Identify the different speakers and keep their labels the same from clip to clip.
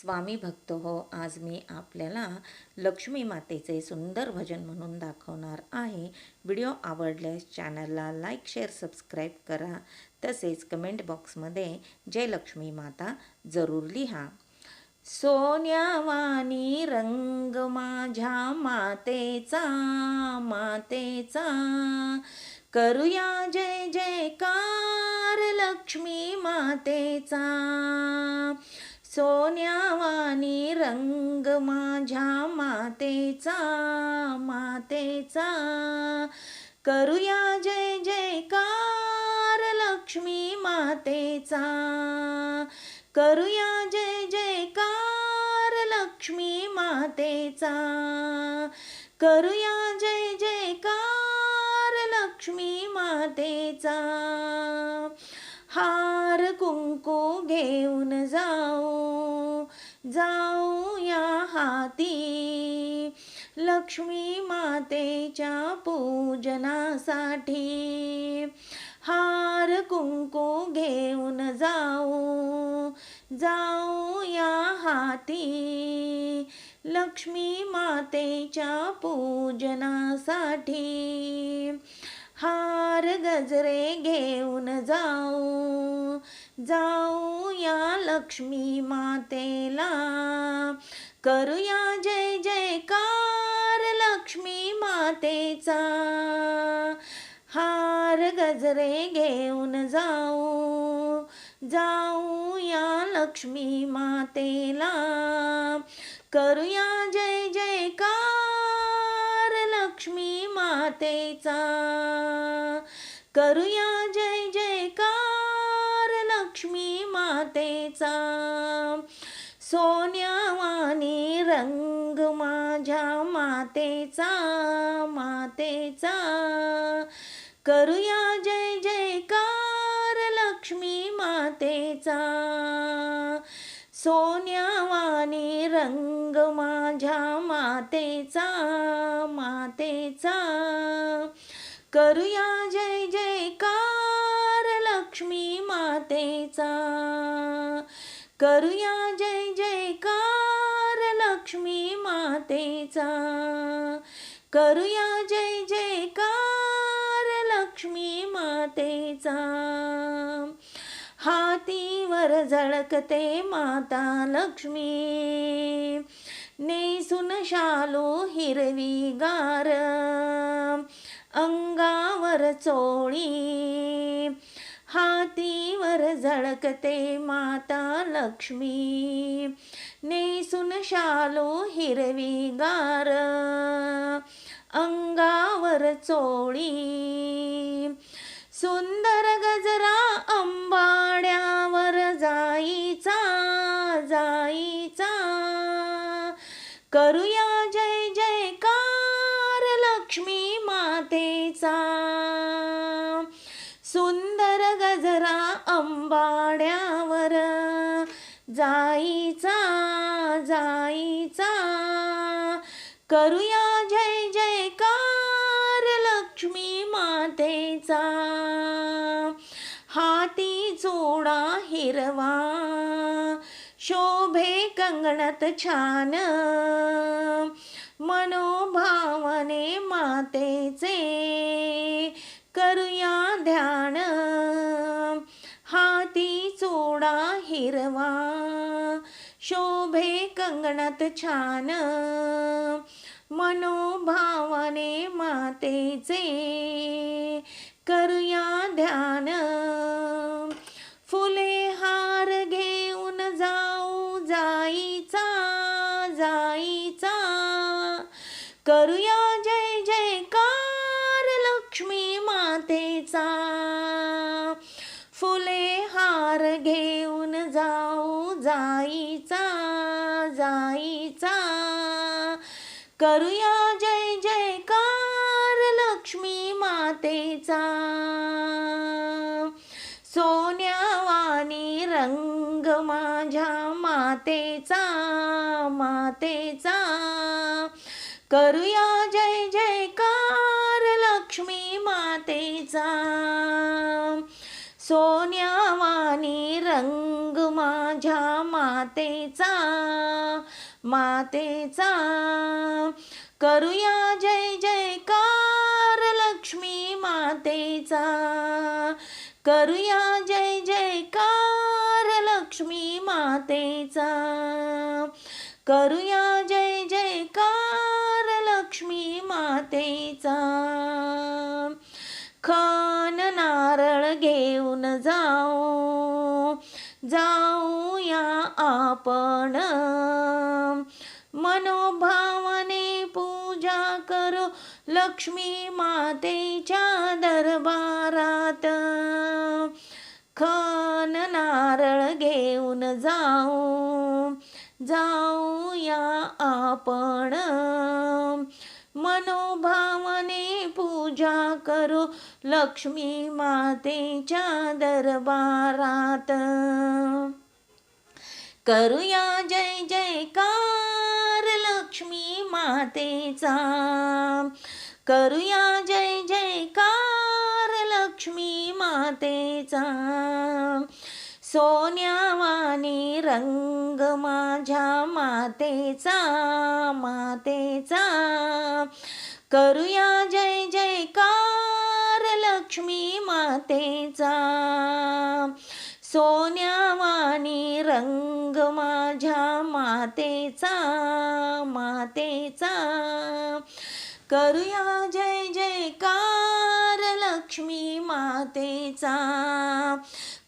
Speaker 1: स्वामी भक्त हो आज मी आपल्याला लक्ष्मी मातेचे सुंदर भजन म्हणून दाखवणार आहे. व्हिडिओ आवडल्यास चॅनलला लाईक शेअर सबस्क्राईब करा. तसेच कमेंट बॉक्समध्ये जय लक्ष्मी माता जरूर लिहा. सोन्यावानी रंग माझ्या मातेचा मातेचा. करूया जय जयकार लक्ष्मी मातेचा. सोन्यावानी रंग माझ्या मातेचा मातेचा. करूया जय जयकार लक्ष्मी मातेचा. करूया जय जयकार लक्ष्मी मातेचा. करूया जय जयकार लक्ष्मी मातेचा. हार कुंकू घेऊन जाऊ जाऊ या हाती. लक्ष्मी मातेच्या पूजनासाठी हार कुंकू घेऊन जाऊ. जाऊ या हाती. लक्ष्मी मातेच्या पूजनासाठी हार गजरे घेऊन जाऊ. जाऊ या लक्ष्मी मातेला. करूया जय जयकार लक्ष्मी मातेचा. हार गजरे घेऊन जाऊ. जाऊ या लक्ष्मी मातेला. करूया जय जयकार लक्ष्मी मातेचा. करूया जय मातेचा सोन्यावानी रंग माझ्या मातेचा मातेचा. करूया जय जयकार लक्ष्मी मातेचा. सोन्यावानी रंग माझ्या मातेचा मातेचा. करूया जय जयकार लक्ष्मी मातेचा. करूया जय जयकार लक्ष्मी मातेचा. करूया जय जयकार लक्ष्मी मातेचा. हातीवर झळकते माता लक्ष्मी. नेसून शालू हिरवी गार. अंगावर चोळी. हातीवर झळकते माता लक्ष्मी. नेसून शालू हिरवी गार अंगावर चोळी. सुंदर गजरा अंबाड्यावर जाईचा जाईचा. करूया जय जयकार लक्ष्मी. जाईचा जाईचा. करूया जय जयकार लक्ष्मी मातेचा. हाती चोडा हिरवा शोभे कंगणत छान. मनोभावने मातेचे करूया ध्यान. हाती चोडा हिरवा शोभे कंगणात छान. मनोभावाने मातेचे करूया ध्यान. फुले हार घेऊन जाऊ जाईचा जाईचा. करूया जय जयकार. करूया जय जयकार लक्ष्मी मातेचा. सोन्यावानी रंग माझ्या मातेचा मातेचा. करूया जय जयकार लक्ष्मी मातेचा. सोन्यावानी रंग माझ्या मातेचा. मातेचा. करूया जय जयकार लक्ष्मी मातेचा. करूया जय जयकार लक्ष्मी मातेचा. करूया जय जयकार लक्ष्मी मातेचा. खन नारळ घेऊन जाऊ जाऊया आपण. लक्ष्मी मातेच्या दरबारात खन नारळ घेऊन जाऊ जाऊया आपण. मनोभावने पूजा करू लक्ष्मी मातेच्या दरबारात. करूया जय जयकार लक्ष्मी मातेचा. करूया जय जयकार लक्ष्मी मातेचा. सोन्यावानी रंग माझ्या मातेचा मातेचा. करूया जय जयकार लक्ष्मी मातेचा. सोन्यावानी रंग माझ्या मातेचा मातेचा. करूया जय जयकार लक्ष्मी मातेचा.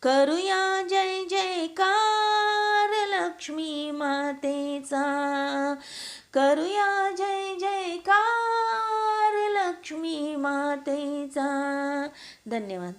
Speaker 1: करूया जय जयकार लक्ष्मी मातेचा. करूया जय जयकार लक्ष्मी मातेचा. धन्यवाद.